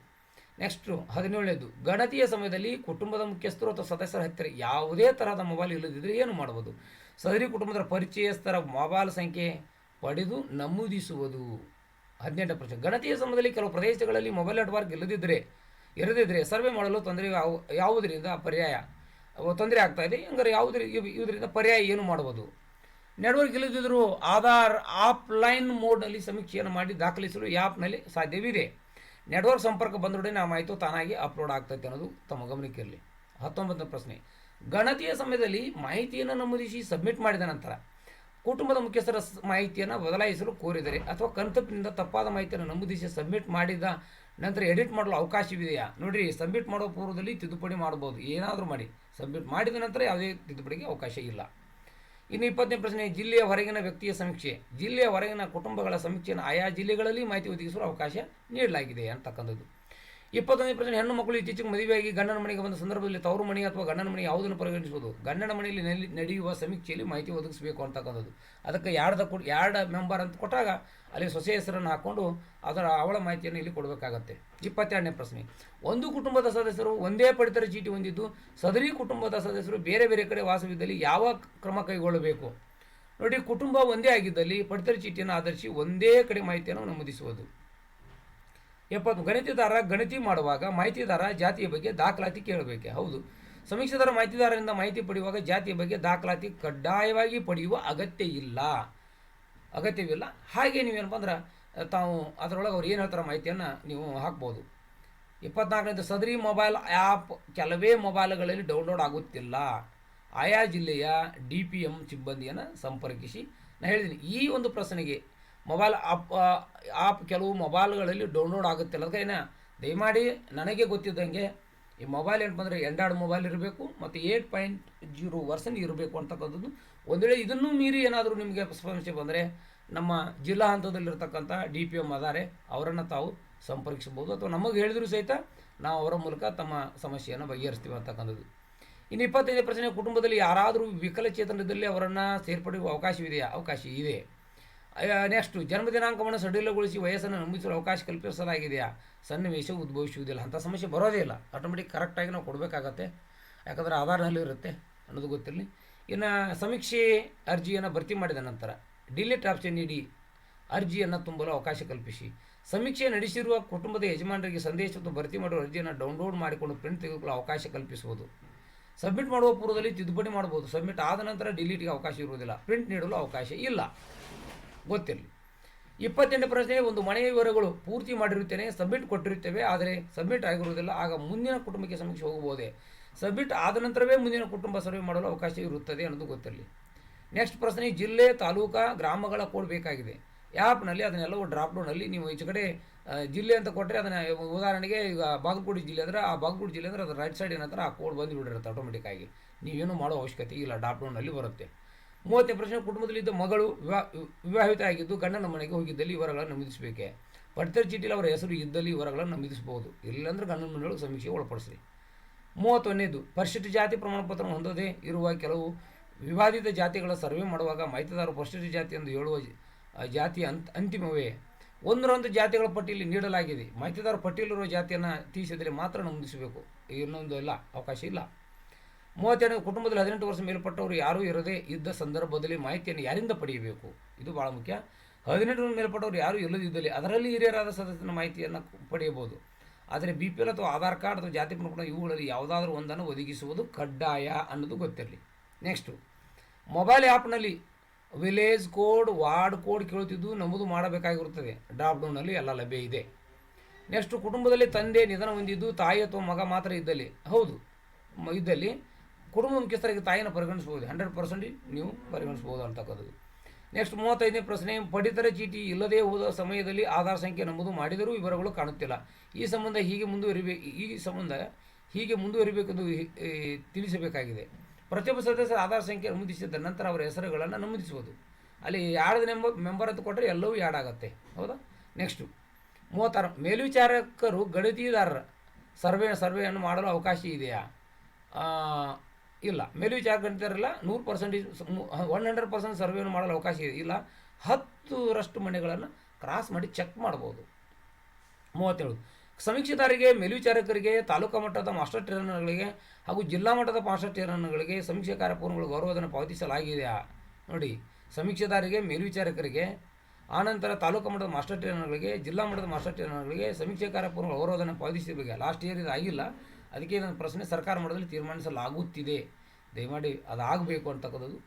ನೆಕ್ಸ್ಟು ಹದಿನೇಳನೇದು. ಗಣತಿಯ ಸಮಯದಲ್ಲಿ ಕುಟುಂಬದ ಮುಖ್ಯಸ್ಥರು ಅಥವಾ ಸದಸ್ಯರ ಹತ್ತಿರ ಯಾವುದೇ ತರಹದ ಮೊಬೈಲ್ ಇಲ್ಲದಿದ್ದರೆ ಏನು ಮಾಡ್ಬೋದು ಸದರಿ ಕುಟುಂಬದ ಪರಿಚಯಸ್ಥರ ಮೊಬೈಲ್ ಸಂಖ್ಯೆ ಪಡೆದು ನಮೂದಿಸುವುದು. ಹದಿನೆಂಟು ಪ್ರಶ್ನೆ ಗಣತಿಯ ಸಮಯದಲ್ಲಿ ಕೆಲವು ಪ್ರದೇಶಗಳಲ್ಲಿ ಮೊಬೈಲ್ ನೆಟ್ವರ್ಕ್ ಇಲ್ಲದಿದ್ದರೆ ಇರದಿದ್ದರೆ ಸರ್ವೆ ಮಾಡಲು ತೊಂದರೆ ಯಾವ- ಯಾವುದರಿಂದ ಪರ್ಯಾಯ? ತೊಂದರೆ ಆಗ್ತಾ ಇದೆ. ಹಂಗಾರೆ ಯಾವುದ್ರ ಇದರಿಂದ ಪರ್ಯಾಯ ಏನು ಮಾಡ್ಬೋದು? ನೆಟ್ವರ್ಕ್ ಇಲ್ಲದಿದ್ದರೂ ಆಧಾರ್ ಆಫ್ಲೈನ್ ಮೋಡ್ನಲ್ಲಿ ಸಮೀಕ್ಷೆಯನ್ನು ಮಾಡಿ ದಾಖಲಿಸಲು ಈ ಆ್ಯಪ್ನಲ್ಲಿ ಸಾಧ್ಯವಿದೆ. ನೆಟ್ವರ್ಕ್ ಸಂಪರ್ಕ ಬಂದೊಡನೆ ಆ ಮಾಹಿತಿ ತಾನಾಗಿ ಅಪ್ಲೋಡ್ ಆಗ್ತೈತೆ ಅನ್ನೋದು ತಮ್ಮ ಗಮನಕ್ಕೆ ಇರಲಿ. ಹತ್ತೊಂಬತ್ತನೇ ಪ್ರಶ್ನೆ. ಗಣತಿಯ ಸಮಯದಲ್ಲಿ ಮಾಹಿತಿಯನ್ನು ನಮೂದಿಸಿ ಸಬ್ಮಿಟ್ ಮಾಡಿದ ನಂತರ ಕುಟುಂಬದ ಮುಖ್ಯಸ್ಥರ ಮಾಹಿತಿಯನ್ನು ಬದಲಾಯಿಸಲು ಕೋರಿದರೆ ಅಥವಾ ಕಂತಪ್ಪಿನಿಂದ ತಪ್ಪಾದ ಮಾಹಿತಿಯನ್ನು ನಮೂದಿಸಿ ಸಬ್ಮಿಟ್ ಮಾಡಿದ ನಂತರ ಎಡಿಟ್ ಮಾಡಲು ಅವಕಾಶವಿದೆಯಾ? ನೋಡಿರಿ, ಸಬ್ಮಿಟ್ ಮಾಡೋ ಪೂರ್ವದಲ್ಲಿ ತಿದ್ದುಪಡಿ ಮಾಡ್ಬೋದು. ಏನಾದರೂ ಮಾಡಿ. ಸಬ್ಮಿಟ್ ಮಾಡಿದ ನಂತರ ಯಾವುದೇ ತಿದ್ದುಪಡಿಗೆ ಅವಕಾಶ ಇಲ್ಲ. ಇನ್ನು ಇಪ್ಪತ್ತನೇ ಪ್ರಶ್ನೆ, ಜಿಲ್ಲೆಯ ಹೊರಗಿನ ವ್ಯಕ್ತಿಯ ಸಮೀಕ್ಷೆ. ಜಿಲ್ಲೆಯ ಹೊರಗಿನ ಕುಟುಂಬಗಳ ಸಮೀಕ್ಷೆಯನ್ನು ಆಯಾ ಜಿಲ್ಲೆಗಳಲ್ಲಿ ಮಾಹಿತಿ ಒದಗಿಸಲು ಅವಕಾಶ ನೀಡಲಾಗಿದೆ ಅಂತಕ್ಕಂಥದ್ದು. ಇಪ್ಪತ್ತೊಂದನೇ ಪ್ರಶ್ನೆ ಹೆಣ್ಣು ಮಕ್ಕಳು ಇತ್ತೀಚೆಗೆ ಮದುವೆಯಾಗಿ ಗಂಡನ ಮನೆಗೆ ಬಂದ ಸಂದರ್ಭದಲ್ಲಿ ತವರು ಮನೆ ಅಥವಾ ಗಂಡನ ಮನೆ ಯಾವುದನ್ನು ಪರಿಗಣಿಸುವುದು ಗಂಡನ ಮನೆಯಲ್ಲಿ ನಡೆಯುವ ಸಮೀಕ್ಷೆಯಲ್ಲಿ ಮಾಹಿತಿ ಒದಗಿಸಬೇಕು ಅಂತಕ್ಕಂಥದ್ದು. ಅದಕ್ಕೆ ಯಾರ್ದ ಕೊಡ್ ಯಾರ್ಡ ಮೆಂಬರ್ ಅಂತ ಕೊಟ್ಟಾಗ ಅಲ್ಲಿ ಸೊಸೆ ಹೆಸರನ್ನು ಹಾಕ್ಕೊಂಡು ಅದರ ಅವಳ ಮಾಹಿತಿಯನ್ನು ಇಲ್ಲಿ ಕೊಡಬೇಕಾಗತ್ತೆ. ಇಪ್ಪತ್ತೆರಡನೇ ಪ್ರಶ್ನೆ. ಒಂದು ಕುಟುಂಬದ ಸದಸ್ಯರು ಒಂದೇ ಪಡಿತರ ಚೀಟಿ ಹೊಂದಿದ್ದು, ಸದರಿ ಕುಟುಂಬದ ಸದಸ್ಯರು ಬೇರೆ ಬೇರೆ ಕಡೆ ವಾಸವಿದ್ದಲ್ಲಿ ಯಾವ ಕ್ರಮ ಕೈಗೊಳ್ಳಬೇಕು? ನೋಡಿ, ಕುಟುಂಬ ಒಂದೇ ಆಗಿದ್ದಲ್ಲಿ ಪಡಿತರ ಚೀಟಿಯನ್ನು ಆಧರಿಸಿ ಒಂದೇ ಕಡೆ ಮಾಹಿತಿಯನ್ನು ನಮೂದಿಸುವುದು. ಎಪ್ಪತ್ತು ಗಣಿತದಾರ ಗಣತಿ ಮಾಡುವಾಗ ಮಾಹಿತಿದಾರ ಜಾತಿಯ ಬಗ್ಗೆ ದಾಖಲಾತಿ ಕೇಳಬೇಕೆ? ಹೌದು. ಸಮೀಕ್ಷೆದಾರ ಮಾಹಿತಿದಾರರಿಂದ ಮಾಹಿತಿ ಪಡೆಯುವಾಗ ಜಾತಿಯ ಬಗ್ಗೆ ದಾಖಲಾತಿ ಕಡ್ಡಾಯವಾಗಿ ಪಡೆಯುವ ಅಗತ್ಯ ಇಲ್ಲ. ಅಗತ್ಯವಿಲ್ಲ. ಹಾಗೆ ನೀವೇನಪ್ಪ ಅಂದ್ರೆ, ತಾವು ಅದರೊಳಗೆ ಅವ್ರು ಏನು ಹೇಳ್ತಾರೆ ಮಾಹಿತಿಯನ್ನು ನೀವು ಹಾಕ್ಬೋದು. ಇಪ್ಪತ್ನಾಲ್ಕನೇದು ಸದರಿ ಮೊಬೈಲ್ ಆ್ಯಪ್ ಕೆಲವೇ ಮೊಬೈಲ್ಗಳಲ್ಲಿ ಡೌನ್ಲೋಡ್ ಆಗುತ್ತಿಲ್ಲ. ಆಯಾ ಜಿಲ್ಲೆಯ ಡಿ ಪಿ ಎಂ ಸಿಬ್ಬಂದಿಯನ್ನು ಸಂಪರ್ಕಿಸಿ. ನಾನು ಹೇಳಿದ್ದೀನಿ ಈ ಒಂದು ಪ್ರಶ್ನೆಗೆ ಮೊಬೈಲ್ ಆಪ್ ಆಪ್ ಕೆಲವು ಮೊಬೈಲ್ಗಳಲ್ಲಿ ಡೌನ್ಲೋಡ್ ಆಗುತ್ತಿಲ್ಲ. ಅದಕ್ಕೆ ಏನೇ ದಯಮಾಡಿ ನನಗೆ ಗೊತ್ತಿದ್ದಂಗೆ ಈ ಮೊಬೈಲ್ ಏನು ಬಂದರೆ ಎಂಡ್ರಾಯ್ಡ್ ಮೊಬೈಲ್ ಇರಬೇಕು ಮತ್ತು ಏಟ್ ಪಾಯಿಂಟ್ ಜೀರೋ ವರ್ಷನ್ ಇರಬೇಕು ಅಂತಕ್ಕಂಥದ್ದು. ಒಂದು ವೇಳೆ ಇದನ್ನು ಮೀರಿ ಏನಾದರೂ ನಿಮಗೆ ಸಮಸ್ಯೆ ಬಂದರೆ ನಮ್ಮ ಜಿಲ್ಲಾ ಹಂತದಲ್ಲಿರ್ತಕ್ಕಂಥ ಡಿ ಪಿ ಎಂ ಅದಾರೆ, ಅವರನ್ನು ತಾವು ಸಂಪರ್ಕಿಸಬಹುದು. ಅಥವಾ ನಮಗೆ ಹೇಳಿದರೂ ಸಹಿತ ನಾವು ಅವರ ಮೂಲಕ ತಮ್ಮ ಸಮಸ್ಯೆಯನ್ನು ಬಗೆಹರಿಸ್ತೀವಿ ಅಂತಕ್ಕಂಥದ್ದು. ಇನ್ನು ಇಪ್ಪತ್ತೈದನೇ ಪ್ರಶ್ನೆ, ಕುಟುಂಬದಲ್ಲಿ ಯಾರಾದರೂ ವಿಕಲಚೇತನದಲ್ಲಿ ಅವರನ್ನು ಸೇರ್ಪಡೆಯುವ ಅವಕಾಶವಿದೆಯಾ? ಅವಕಾಶ ಇದೆ. ನೆಕ್ಸ್ಟು ಜನ್ಮ ದಿನಾಂಕವನ್ನು ಸಡಿಲಗೊಳಿಸಿ ವಯಸ್ಸನ್ನು ನಮೂದಿಸಲು ಅವಕಾಶ ಕಲ್ಪಿಸಲಾಗಿದೆಯಾ? ಸನ್ನಿವೇಶ ಉದ್ಭವಿಸುವುದಿಲ್ಲ. ಅಂಥ ಸಮಸ್ಯೆ ಬರೋದೇ ಇಲ್ಲ. ಆಟೋಮೆಟಿಕ್ ಕರೆಕ್ಟಾಗಿ ನಾವು ಕೊಡಬೇಕಾಗತ್ತೆ. ಯಾಕಂದರೆ ಆಧಾರದಲ್ಲಿ ಇರುತ್ತೆ ಅನ್ನೋದು ಗೊತ್ತಿರಲಿ. ಇನ್ನು ಸಮೀಕ್ಷೆ ಅರ್ಜಿಯನ್ನು ಭರ್ತಿ ಮಾಡಿದ ನಂತರ ಡಿಲೀಟ್ ಆಪ್ಷನ್ ನೀಡಿ ಅರ್ಜಿಯನ್ನು ತುಂಬಲು ಅವಕಾಶ ಕಲ್ಪಿಸಿ. ಸಮೀಕ್ಷೆ ನಡೆಸಿರುವ ಕುಟುಂಬದ ಯಜಮಾನರಿಗೆ ಸಂದೇಶವನ್ನು ಭರ್ತಿ ಮಾಡುವ ಅರ್ಜಿಯನ್ನು ಡೌನ್ಲೋಡ್ ಮಾಡಿಕೊಂಡು ಪ್ರಿಂಟ್ ತೆಗೆದುಕೊಳ್ಳಲು ಅವಕಾಶ ಕಲ್ಪಿಸುವುದು. ಸಬ್ಮಿಟ್ ಮಾಡುವ ಪೂರ್ವದಲ್ಲಿ ತಿದ್ದುಪಡಿ ಮಾಡಬಹುದು. ಸಬ್ಮಿಟ್ ಆದ ನಂತರ ಡಿಲೀಟ್ಗೆ ಅವಕಾಶ ಇರುವುದಿಲ್ಲ. ಪ್ರಿಂಟ್ ನೀಡಲು ಅವಕಾಶ ಇಲ್ಲ. ಗೊತ್ತಿರಲಿ. ಇಪ್ಪತ್ತೆಂಟು ಪ್ರಶ್ನೆ ಒಂದು ಮನೆಯ ವಿವರಗಳು ಪೂರ್ತಿ ಮಾಡಿರುತ್ತೇನೆ, ಸಬ್ಮಿಟ್ ಕೊಟ್ಟಿರುತ್ತೇವೆ, ಆದರೆ ಸಬ್ಮಿಟ್ ಆಗಿರುವುದಿಲ್ಲ. ಆಗ ಮುಂದಿನ ಕುಟುಂಬಕ್ಕೆ ಸಮೀಕ್ಷೆ ಹೋಗಬಹುದೇ? ಸಬ್ಮಿಟ್ ಆದ ನಂತರವೇ ಮುಂದಿನ ಕುಟುಂಬ ಸರ್ವೆ ಮಾಡಲು ಅವಕಾಶ ಇರುತ್ತದೆ ಅನ್ನೋದು ಗೊತ್ತಿರಲಿ. ನೆಕ್ಸ್ಟ್ ಪ್ರಶ್ನೆ, ಜಿಲ್ಲೆ, ತಾಲೂಕಾ, ಗ್ರಾಮಗಳ ಕೋಡ್ ಬೇಕಾಗಿದೆ. ಆ್ಯಪ್ನಲ್ಲಿ ಅದನ್ನೆಲ್ಲವೂ ಡ್ರಾಪ್ ಡೌನಲ್ಲಿ ನೀವು ಈಚೆ ಕಡೆ ಜಿಲ್ಲೆ ಅಂತ ಕೊಟ್ಟರೆ ಅದನ್ನು ಉದಾಹರಣೆಗೆ ಈಗ ಬಾಗಲಕೋಟೆ ಜಿಲ್ಲೆ ಅಂದರೆ, ಆ ಬಾಗಲಕೋಟೆ ಜಿಲ್ಲೆ ಅಂದರೆ ಅದರ ರೈಟ್ ಸೈಡ್ ಏನಂತಾರೆ ಆ ಕೋಡ್ ಬಂದು ಬಿಡಿರುತ್ತೆ ಆಟೋಮೆಟಿಕ್ಕಾಗಿ ನೀವೇನು ಮಾಡೋ ಅವಶ್ಯಕತೆ ಇಲ್ಲ ಡ್ರಾಪ್ ಡೌನಲ್ಲಿ ಬರುತ್ತೆ. ಮೂವತ್ತನೇ ಪ್ರಶ್ನೆ ಕುಟುಂಬದಲ್ಲಿದ್ದ ಮಗಳು ವಿವಾ ವಿವಾಹಿತ ಆಗಿದ್ದು ಗಂಡನ ಮನೆಗೆ ಹೋಗಿದ್ದಲ್ಲಿ ವಿವರಗಳನ್ನು ನಮೂದಿಸಬೇಕೆ? ಪಡಿತರ ಚೀಟಿಲಿ ಅವರ ಹೆಸರು ಇದ್ದಲ್ಲಿ ವಿವರಗಳನ್ನು ನಮೂದಿಸಬಹುದು ಇಲ್ಲಾಂದ್ರೆ ಗಂಡನ ಮನೆಗಳು ಸಮೀಕ್ಷೆ ಒಳಪಡಿಸ್ರಿ. ಮೂವತ್ತೊಂದನೇದು ಪರಿಶಿಷ್ಟ ಜಾತಿ ಪ್ರಮಾಣಪತ್ರ ಹೊಂದದೇ ಇರುವ ಕೆಲವು ವಿವಾದಿತ ಜಾತಿಗಳ ಸರ್ವೆ ಮಾಡುವಾಗ ಮಾಹಿತಿದಾರರು ಪರಿಶಿಷ್ಟ ಜಾತಿ ಎಂದು ಹೇಳುವ ಜಾತಿ ಅಂತ್, ಅಂತಿಮವೇ? ಒಂದರೊಂದು ಜಾತಿಗಳ ಪಟ್ಟಿಯಲ್ಲಿ ನೀಡಲಾಗಿದೆ. ಮಾಹಿತಿದಾರ ಪಟ್ಟಿಯಲ್ಲಿರುವ ಜಾತಿಯನ್ನು ತೀರಿಸಿದರೆ ಮಾತ್ರ ನಮೂದಿಸಬೇಕು. ಇನ್ನೊಂದು ಇಲ್ಲ, ಅವಕಾಶ ಇಲ್ಲ. ಮೂವತ್ತೆರಡು ಕುಟುಂಬದಲ್ಲಿ ಹದಿನೆಂಟು ವರ್ಷ ಮೇಲ್ಪಟ್ಟವರು ಯಾರೂ ಇರದೇ ಇದ್ದ ಸಂದರ್ಭದಲ್ಲಿ ಮಾಹಿತಿಯನ್ನು ಯಾರಿಂದ ಪಡೆಯಬೇಕು? ಇದು ಭಾಳ ಮುಖ್ಯ. ಹದಿನೆಂಟು ಮೇಲ್ಪಟ್ಟವರು ಯಾರೂ ಇಲ್ಲದಿದ್ದಲ್ಲಿ ಅದರಲ್ಲಿ ಹಿರಿಯರಾದ ಸದಸ್ಯನ ಮಾಹಿತಿಯನ್ನು ಪಡೆಯಬಹುದು. ಆದರೆ ಬಿ ಪಿ ಎಲ್ ಅಥವಾ ಆಧಾರ್ ಕಾರ್ಡ್ ಅಥವಾ ಜಾತಿ ಪ್ರಮಾಣ ಇವುಗಳಲ್ಲಿ ಯಾವುದಾದ್ರೂ ಒಂದನ್ನು ಒದಗಿಸುವುದು ಕಡ್ಡಾಯ ಅನ್ನೋದು ಗೊತ್ತಿರಲಿ. ನೆಕ್ಸ್ಟು, ಮೊಬೈಲ್ ಆ್ಯಪ್ನಲ್ಲಿ ವಿಲೇಜ್ ಕೋಡ್, ವಾರ್ಡ್ ಕೋಡ್ ಕೇಳುತ್ತಿದ್ದು ನಮೂದು ಮಾಡಬೇಕಾಗಿರುತ್ತದೆ. ಡ್ರಾಪ್ ಡೌನಲ್ಲಿ ಎಲ್ಲ ಲಭ್ಯ ಇದೆ. ನೆಕ್ಸ್ಟು, ಕುಟುಂಬದಲ್ಲಿ ತಂದೆ ನಿಧನ ಹೊಂದಿದ್ದು ತಾಯಿ ಅಥವಾ ಮಗ ಮಾತ್ರ ಇದ್ದಲ್ಲಿ. ಹೌದು ಇದ್ದಲ್ಲಿ ಕುಟುಂಬ ಮುಖ್ಯಸ್ಥರಿಗೆ ತಾಯಿನ ಪರಿಗಣಿಸ್ಬೋದು. ಹಂಡ್ರೆಡ್ ಪರ್ಸೆಂಟ್ ನೀವು ಪರಿಗಣಿಸ್ಬೋದು ಅಂತಕ್ಕಂಥದ್ದು. ನೆಕ್ಸ್ಟ್ ಮೂವತ್ತೈದನೇ ಪ್ರಶ್ನೆ, ಪಡಿತರ ಚೀಟಿ ಇಲ್ಲದೇ ಹೋದ ಸಮಯದಲ್ಲಿ ಆಧಾರ್ ಸಂಖ್ಯೆ ನಮೂದು ಮಾಡಿದರೂ ವಿವರಗಳು ಕಾಣುತ್ತಿಲ್ಲ. ಈ ಸಂಬಂಧ ಹೀಗೆ ಮುಂದುವರಿಬೇಕು ಈ ಸಂಬಂಧ ಹೀಗೆ ಮುಂದುವರಿಬೇಕೆಂದು ತಿಳಿಸಬೇಕಾಗಿದೆ. ಪ್ರತಿಯೊಬ್ಬ ಸದಸ್ಯರ ಆಧಾರ್ ಸಂಖ್ಯೆ ನಮೂದಿಸಿದ ನಂತರ ಅವರ ಹೆಸರುಗಳನ್ನು ನಮೂದಿಸುವುದು ಅಲ್ಲಿ ಯಾರ್ದು ನೆಂಬರ್ ಮೆಂಬರ್ ಅಂತ ಕೊಟ್ಟರೆ ಎಲ್ಲವೂ ಯಾಡ್ ಆಗುತ್ತೆ. ಹೌದಾ? ನೆಕ್ಸ್ಟು ಮೂವತ್ತಾರು, ಮೇಲ್ವಿಚಾರಕರು ಗಣತಿದಾರರ ಸರ್ವೆ, ಸರ್ವೆಯನ್ನು ಮಾಡಲು ಅವಕಾಶ ಇದೆಯಾ? ಇಲ್ಲ. ಮೇಲ್ವಿಚಾರ ಗಣಿತರಿಲ್ಲ ನೂರು ಪರ್ಸೆಂಟೇಜ್ ಒನ್ ಹಂಡ್ರೆಡ್ ಪರ್ಸೆಂಟ್ ಸರ್ವೇನು ಮಾಡಲು ಅವಕಾಶ ಇದೆ. ಇಲ್ಲ, ಹತ್ತರಷ್ಟು ಮನೆಗಳನ್ನು ಕ್ರಾಸ್ ಮಾಡಿ ಚೆಕ್ ಮಾಡ್ಬೋದು. ಮೂವತ್ತೇಳು. ಸಮೀಕ್ಷೆದಾರರಿಗೆ ಮೇಲ್ವಿಚಾರಕರಿಗೆ ತಾಲೂಕಾ ಮಟ್ಟದ ಮಾಸ್ಟರ್ ಟ್ರೈನರ್ಗಳಿಗೆ ಹಾಗೂ ಜಿಲ್ಲಾ ಮಟ್ಟದ ಮಾಸ್ಟರ್ ಟ್ರೈನರ್ಗಳಿಗೆ ಸಮೀಕ್ಷೆ ಕಾರ್ಯಪೂರ್ಣಗಳು ಗೌರವಧನ ಪಾವತಿಸಲಾಗಿದೆಯಾ? ನೋಡಿ ಸಮೀಕ್ಷೆದಾರಿಗೆ ಮೇಲ್ವಿಚಾರಕರಿಗೆ ಆನಂತರ ತಾಲೂಕು ಮಟ್ಟದ ಮಾಸ್ಟರ್ ಟ್ರೈನರ್ಗಳಿಗೆ ಜಿಲ್ಲಾ ಮಟ್ಟದ ಮಾಸ್ಟರ್ ಟ್ರೈನರ್ಗಳಿಗೆ ಸಮೀಕ್ಷೆ ಕಾರ್ಯಪೂರ್ಣ ಗೌರವಧನ ಪಾವತಿಸಬೇಕು ಲಾಸ್ಟ್ ಇಯರ್ ಇದು ಆಗಿಲ್ಲ. ಅದಕ್ಕೆ ನನ್ನ ಪ್ರಶ್ನೆ ಸರ್ಕಾರ ಮಟ್ಟದಲ್ಲಿ ತೀರ್ಮಾನಿಸಲಾಗುತ್ತಿದೆ. ದಯಮಾಡಿ ಅದಾಗಬೇಕು ಅಂತಕ್ಕಂಥದ್ದು.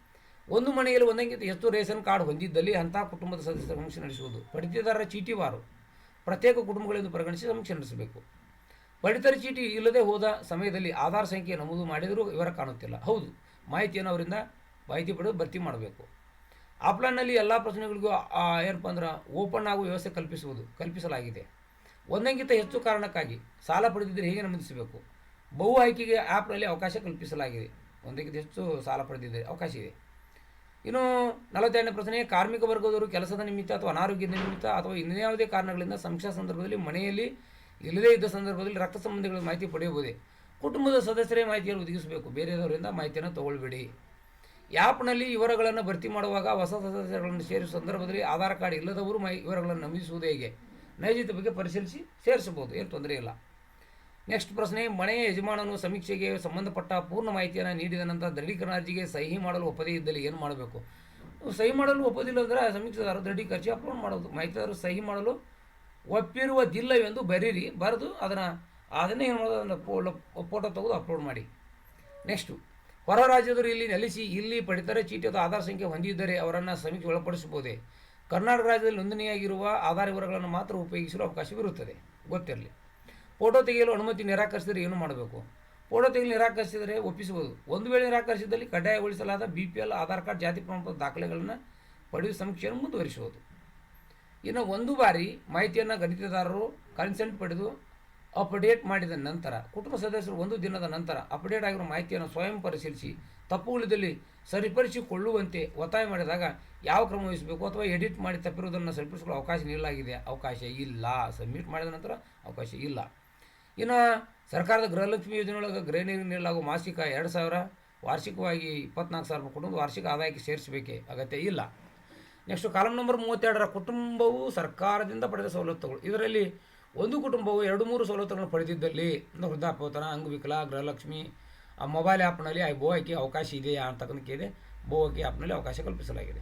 ಒಂದು ಮನೆಯಲ್ಲಿ ಒಂದಕ್ಕಿಂತ ಹೆಚ್ಚು ರೇಷನ್ ಕಾರ್ಡ್ ಹೊಂದಿದ್ದಲ್ಲಿ ಅಂತಹ ಕುಟುಂಬದ ಸದಸ್ಯರ ಸಮೀಕ್ಷೆ ನಡೆಸುವುದು. ಪಡಿತದಾರರ ಚೀಟಿವಾರು ಪ್ರತ್ಯೇಕ ಕುಟುಂಬಗಳೆಂದು ಪರಿಗಣಿಸಿ ಸಮೀಕ್ಷೆ ನಡೆಸಬೇಕು. ಪಡಿತರ ಚೀಟಿ ಇಲ್ಲದೆ ಹೋದ ಸಮಯದಲ್ಲಿ ಆಧಾರ್ ಸಂಖ್ಯೆ ನಮೂದು ಮಾಡಿದರೂ ವಿವರ ಕಾಣುತ್ತಿಲ್ಲ. ಹೌದು, ಮಾಹಿತಿಯನ್ನು ಅವರಿಂದ ಮಾಹಿತಿ ಪಡೆದು ಭರ್ತಿ ಮಾಡಬೇಕು. ಆಫ್ಲೈನ್ನಲ್ಲಿ ಎಲ್ಲ ಪ್ರಶ್ನೆಗಳಿಗೂ ಏನಪ್ಪ ಅಂದ್ರೆ ಓಪನ್ ಆಗುವ ವ್ಯವಸ್ಥೆ ಕಲ್ಪಿಸುವುದು, ಕಲ್ಪಿಸಲಾಗಿದೆ. ಒಂದಕ್ಕಿಂತ ಹೆಚ್ಚು ಕಾರಣಕ್ಕಾಗಿ ಸಾಲ ಪಡೆದಿದ್ದರೆ ಹೇಗೆ ನಮೂದಿಸಬೇಕು? ಬಹು ಆಯ್ಕೆಗೆ ಆ್ಯಪ್ನಲ್ಲಿ ಅವಕಾಶ ಕಲ್ಪಿಸಲಾಗಿದೆ. ಒಂದಕ್ಕಿಂತ ಹೆಚ್ಚು ಸಾಲ ಪಡೆದಿದೆ ಅವಕಾಶ ಇದೆ. ಇನ್ನು ನಲವತ್ತೆರಡನೇ ಪ್ರಶ್ನೆ, ಕಾರ್ಮಿಕ ವರ್ಗದವರು ಕೆಲಸದ ನಿಮಿತ್ತ ಅಥವಾ ಅನಾರೋಗ್ಯದ ನಿಮಿತ್ತ ಅಥವಾ ಇನ್ಯಾವುದೇ ಕಾರಣಗಳಿಂದ ಸಂಶಯ ಸಂದರ್ಭದಲ್ಲಿ ಮನೆಯಲ್ಲಿ ಇಲ್ಲದೇ ಇದ್ದ ಸಂದರ್ಭದಲ್ಲಿ ರಕ್ತ ಸಂಬಂಧಿಗಳ ಮಾಹಿತಿ ಪಡೆಯಬಹುದೇ? ಕುಟುಂಬದ ಸದಸ್ಯರೇ ಮಾಹಿತಿಯನ್ನು ಒದಗಿಸಬೇಕು. ಬೇರೆಯವರಿಂದ ಮಾಹಿತಿಯನ್ನು ತಗೊಳ್ಬೇಡಿ. ಆ್ಯಪ್ನಲ್ಲಿ ವಿವರಗಳನ್ನು ಭರ್ತಿ ಮಾಡುವಾಗ ಹೊಸ ಸದಸ್ಯಗಳನ್ನು ಸೇರಿಸುವ ಸಂದರ್ಭದಲ್ಲಿ ಆಧಾರ್ ಕಾರ್ಡ್ ಇಲ್ಲದವರು ಮೈ, ವಿವರಗಳನ್ನು ನಮೂದಿಸುವುದು ಹೇಗೆ? ನೈಜತೆ ಬಗ್ಗೆ ಪರಿಶೀಲಿಸಿ ಸೇರಿಸಬಹುದು. ಏನು ತೊಂದರೆ ಇಲ್ಲ. ನೆಕ್ಸ್ಟ್ ಪ್ರಶ್ನೆ ಮನೆಯ ಯಜಮಾನನು ಸಮೀಕ್ಷೆಗೆ ಸಂಬಂಧಪಟ್ಟ ಪೂರ್ಣ ಮಾಹಿತಿಯನ್ನು ನೀಡಿದ ನಂತರ ದೃಢೀಕರಣ ಅರ್ಜಿಗೆ ಸಹಿ ಮಾಡಲು ಒಪ್ಪದೇ ಇದ್ದಲ್ಲಿ ಏನು ಮಾಡಬೇಕು? ಸಹಿ ಮಾಡಲು ಒಪ್ಪದಿಲ್ಲ ಅಂದರೆ ಸಮೀಕ್ಷೆದಾರರು ದೃಢೀಕರಿಸಿ ಅಪ್ಲೋಡ್ ಮಾಡೋದು. ಮಾಹಿತಿದಾರರು ಸಹಿ ಮಾಡಲು ಒಪ್ಪಿರುವುದಿಲ್ಲವೆಂದು ಬರೀರಿ, ಬರೆದು ಅದನ್ನು ಅದನ್ನೇ ಏನು ಮಾಡೋದು? ಅದನ್ನು ಫೋಟೋ ತೆಗೆದು ಅಪ್ಲೋಡ್ ಮಾಡಿ. ನೆಕ್ಸ್ಟು, ಹೊರ ರಾಜ್ಯದವರು ಇಲ್ಲಿ ನೆಲೆಸಿ, ಇಲ್ಲಿ ಪಡಿತರ ಚೀಟಿ ಅಥವಾ ಆಧಾರ್ ಸಂಖ್ಯೆ ಹೊಂದಿದ್ದರೆ ಅವರನ್ನು ಸಮೀಕ್ಷೆ ಒಳಪಡಿಸಬಹುದೇ? ಕರ್ನಾಟಕ ರಾಜ್ಯದಲ್ಲಿ ನೋಂದಣಿಯಾಗಿರುವ ಆಧಾರ್ ವಿವರಗಳನ್ನು ಮಾತ್ರ ಉಪಯೋಗಿಸಲು ಅವಕಾಶವಿರುತ್ತದೆ. ಗೊತ್ತಿರಲಿ. ಫೋಟೋ ತೆಗೆಯಲು ಅನುಮತಿ ನಿರಾಕರಿಸಿದರೆ ಏನು ಮಾಡಬೇಕು? ಫೋಟೋ ತೆಗೆಯಲು ನಿರಾಕರಿಸಿದರೆ ಒಪ್ಪಿಸಬಹುದು. ಒಂದು ವೇಳೆ ನಿರಾಕರಿಸಿದಲ್ಲಿ ಕಡ್ಡಾಯಗೊಳಿಸಲಾದ B P L Aadhaar card, ಜಾತಿ ಪ್ರಮಾಣಪತ್ರ ದಾಖಲೆಗಳನ್ನು ಪಡೆಯುವ ಸಮೀಕ್ಷೆಯನ್ನು ಮುಂದುವರಿಸುವುದು ಇನ್ನು ಒಂದು ಬಾರಿ ಮಾಹಿತಿಯನ್ನು ಗಣಿತದಾರರು ಕನ್ಸೆಂಟ್ ಪಡೆದು ಅಪ್ಡೇಟ್ ಮಾಡಿದ ನಂತರ, ಕುಟುಂಬ ಸದಸ್ಯರು ಒಂದು ದಿನದ ನಂತರ ಅಪ್ಡೇಟ್ ಆಗಿರುವ ಮಾಹಿತಿಯನ್ನು ಸ್ವಯಂ ಪರಿಶೀಲಿಸಿ ತಪ್ಪುಗಳಿದ್ದಲ್ಲಿ ಸರಿಪಡಿಸಿಕೊಳ್ಳುವಂತೆ ಒತ್ತಾಯ ಮಾಡಿದಾಗ ಯಾವ ಕ್ರಮ ವಹಿಸಬೇಕು ಅಥವಾ ಎಡಿಟ್ ಮಾಡಿ ತಪ್ಪಿರುವುದನ್ನು ಸರಿಪಡಿಸಿಕೊಳ್ಳುವ ಅವಕಾಶ ನೀಡಲಾಗಿದೆ? ಅವಕಾಶ ಇಲ್ಲ. ಸಬ್ಮಿಟ್ ಮಾಡಿದ ನಂತರ ಅವಕಾಶ ಇಲ್ಲ. ಇನ್ನು ಸರ್ಕಾರದ ಗೃಹಲಕ್ಷ್ಮಿ ಯೋಜನೆಯೊಳಗೆ ಗೃಹಿಣಿಯರಿಗೆ ನೀಡಲಾಗುವ ಮಾಸಿಕ ಎರಡು ಸಾವಿರ, ವಾರ್ಷಿಕವಾಗಿ ಇಪ್ಪತ್ನಾಲ್ಕು ಸಾವಿರ ರೂಪಾಯಿ ಕೊಡೋದು ವಾರ್ಷಿಕ ಆದಾಯಕ್ಕೆ ಸೇರಿಸಬೇಕೆ ಅಗತ್ಯ ಇಲ್ಲ. ನೆಕ್ಸ್ಟ್ ಕಾಲಮ್ ನಂಬರ್ ಮೂವತ್ತೆರಡರ ಕುಟುಂಬವು ಸರ್ಕಾರದಿಂದ ಪಡೆದ ಸವಲತ್ತುಗಳು. ಇದರಲ್ಲಿ ಒಂದು ಕುಟುಂಬವು ಎರಡು ಮೂರು ಸವಲತ್ತುಗಳನ್ನು ಪಡೆದಿದ್ದಲ್ಲಿ ವೃದ್ಧಾಪೋತನ ಅಂಗವಿಕಲ ಗೃಹಲಕ್ಷ್ಮಿ, ಆ ಮೊಬೈಲ್ ಆ್ಯಪ್ನಲ್ಲಿ ಆ ಬೋ ಹಾಕಿ ಅವಕಾಶ ಇದೆಯಾ ಬೋ ಹಾಕಿ ಆ್ಯಪ್ನಲ್ಲಿ ಅವಕಾಶ ಕಲ್ಪಿಸಲಾಗಿದೆ.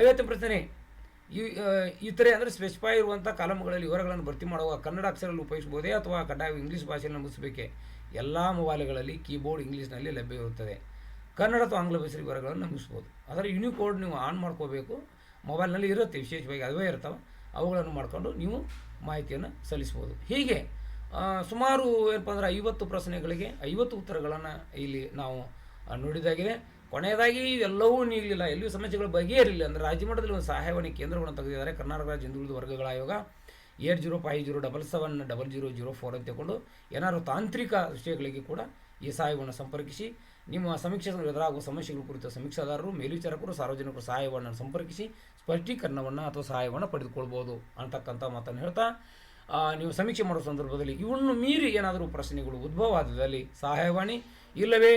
ಐವತ್ತು ಪ್ರಶ್ನೆ ಈ ಇತರೆ ಅಂದರೆ ಸ್ಪೆಸಿಫೈ ಇರುವಂಥ ಕಾಲಮ್ಗಳಲ್ಲಿ ವಿವರಗಳನ್ನು ಭರ್ತಿ ಮಾಡುವಾಗ ಕನ್ನಡ ಅಕ್ಷರದಲ್ಲಿ ಉಪಯೋಗಿಸಬಹುದೇ ಅಥವಾ ಕಡ್ಡಾಯ ಇಂಗ್ಲೀಷ್ ಭಾಷೆಯಲ್ಲಿ ನಮೂದಿಸಬೇಕೆ? ಎಲ್ಲ ಮೊಬೈಲ್ಗಳಲ್ಲಿ ಕೀಬೋರ್ಡ್ ಇಂಗ್ಲೀಷ್ನಲ್ಲಿ ಲಭ್ಯವಿರುತ್ತದೆ ಕನ್ನಡ ಅಥವಾ ಆಂಗ್ಲ ಭಾಷೆಯಲ್ಲಿ ವಿವರಗಳನ್ನು ನಮೂದಿಸ್ಬೋದು ಅದರ ಯುನಿಕೋಡ್ ನೀವು ಆನ್ ಮಾಡ್ಕೋಬೇಕು. ಮೊಬೈಲ್ನಲ್ಲಿ ಇರುತ್ತೆ, ವಿಶೇಷವಾಗಿ ಅದುವೇ ಇರ್ತವೆ. ಅವುಗಳನ್ನು ಮಾಡಿಕೊಂಡು ನೀವು ಮಾಹಿತಿಯನ್ನು ಸಲ್ಲಿಸ್ಬೋದು ಹೀಗೆ ಸುಮಾರು ಏನಪ್ಪ ಅಂದ್ರೆ ಐವತ್ತು ಪ್ರಶ್ನೆಗಳಿಗೆ ಐವತ್ತು ಉತ್ತರಗಳನ್ನು ಇಲ್ಲಿ ನಾವು ನೋಡಿದಾಗಿದೆ. ಕೊನೆಯದಾಗಿ ಎಲ್ಲವೂ ನೀಗಲಿಲ್ಲ. ಎಲ್ಲಿಯೂ ಸಮಸ್ಯೆಗಳು ಬಗೆಹರಿಲ್ಲ ಅಂದರೆ ರಾಜ್ಯ ಮಟ್ಟದಲ್ಲಿ ಒಂದು ಸಹಾಯವಾಣಿ ಕೇಂದ್ರಗಳನ್ನು ತೆಗೆದಿದ್ದಾರೆ. ಕರ್ನಾಟಕ ರಾಜ್ಯ ಹಿಂದುಳಿದ ವರ್ಗಗಳ ಆಯೋಗ eight zero five zero double seven double zero zero four ಅಂತ ತಗೊಂಡು ಏನಾದರೂ ತಾಂತ್ರಿಕ ವಿಷಯಗಳಿಗೆ ಕೂಡ ಈ ಸಹಾಯವನ್ನು ಸಂಪರ್ಕಿಸಿ, ನಿಮ್ಮ ಸಮೀಕ್ಷೆ ಎದುರಾಗುವ ಸಮಸ್ಯೆಗಳ ಕುರಿತು ಸಮೀಕ್ಷಾದಾರರು ಮೇಲ್ವಿಚಾರಕರು, ಸಾರ್ವಜನಿಕರು ಸಹಾಯವನ್ನು ಸಂಪರ್ಕಿಸಿ, ಸ್ಪಷ್ಟೀಕರಣವನ್ನು ಅಥವಾ ಸಹಾಯವನ್ನು ಪಡೆದುಕೊಳ್ಬೋದು ಅಂತಕ್ಕಂಥ ಮಾತನ್ನು ಹೇಳ್ತಾ ನೀವು ಸಮೀಕ್ಷೆ ಮಾಡುವ ಸಂದರ್ಭದಲ್ಲಿ ಇವನ್ನು ಮೀರಿ ಏನಾದರೂ ಪ್ರಶ್ನೆಗಳು ಉದ್ಭವ ಸಹಾಯವಾಣಿ ಇಲ್ಲವೇ?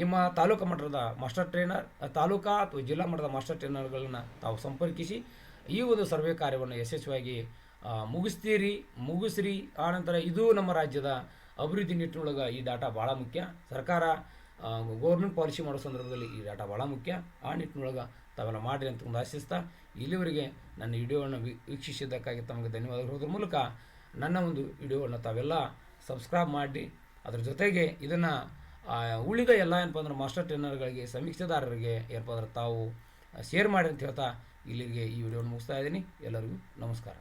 ನಿಮ್ಮ ತಾಲೂಕು ಮಟ್ಟದ ಮಾಸ್ಟರ್ ಟ್ರೈನರ್, ತಾಲೂಕಾ ಅಥವಾ ಜಿಲ್ಲಾ ಮಟ್ಟದ ಮಾಸ್ಟರ್ ಟ್ರೈನರ್ಗಳನ್ನು ತಾವು ಸಂಪರ್ಕಿಸಿ ಈ ಒಂದು ಸರ್ವೆ ಕಾರ್ಯವನ್ನು ಯಶಸ್ವಿಯಾಗಿ ಮುಗಿಸ್ತೀರಿ, ಮುಗಿಸ್ರಿ. ಆನಂತರ ಇದು ನಮ್ಮ ರಾಜ್ಯದ ಅಭಿವೃದ್ಧಿ ನಿಟ್ಟಿನೊಳಗೆ ಈ ಡಾಟಾ ಭಾಳ ಮುಖ್ಯ. ಸರ್ಕಾರ ಗೌರ್ಮೆಂಟ್ ಪಾಲಿಸಿ ಮಾಡೋ ಸಂದರ್ಭದಲ್ಲಿ ಈ ಡಾಟಾ ಭಾಳ ಮುಖ್ಯ. ಆ ನಿಟ್ಟಿನೊಳಗೆ ತಾವೆಲ್ಲ ಮಾಡಿರಿ ಅಂತ ಒಂದು ಆಶಿಸ್ತಾ ಇಲ್ಲಿವರೆಗೆ ನನ್ನ ವಿಡಿಯೋವನ್ನು ವೀಕ್ಷಿಸಿದ್ದಕ್ಕಾಗಿ ತಮಗೆ ಧನ್ಯವಾದಗಳು. ಹೋದ್ರ ಮೂಲಕ ನನ್ನ ಒಂದು ವಿಡಿಯೋವನ್ನು ತಾವೆಲ್ಲ ಸಬ್ಸ್ಕ್ರೈಬ್ ಮಾಡಿ ಅದ್ರ ಜೊತೆಗೆ ಇದನ್ನು ಉಳಿದ ಎಲ್ಲ ಏನಪ್ಪ ಅಂದ್ರೆ ಮಾಸ್ಟರ್ ಟ್ರೈನರ್ಗಳಿಗೆ, ಸಮೀಕ್ಷೆದಾರರಿಗೆ ಏನಪ್ಪ ಅಂದ್ರೆ ತಾವು ಶೇರ್ ಮಾಡಿ ಅಂತ ಹೇಳ್ತಾ ಇಲ್ಲಿಗೆ ಈ ವಿಡಿಯೋನ ಮುಗಿಸ್ತಾ ಇದ್ದೀನಿ. ಎಲ್ಲರಿಗೂ ನಮಸ್ಕಾರ.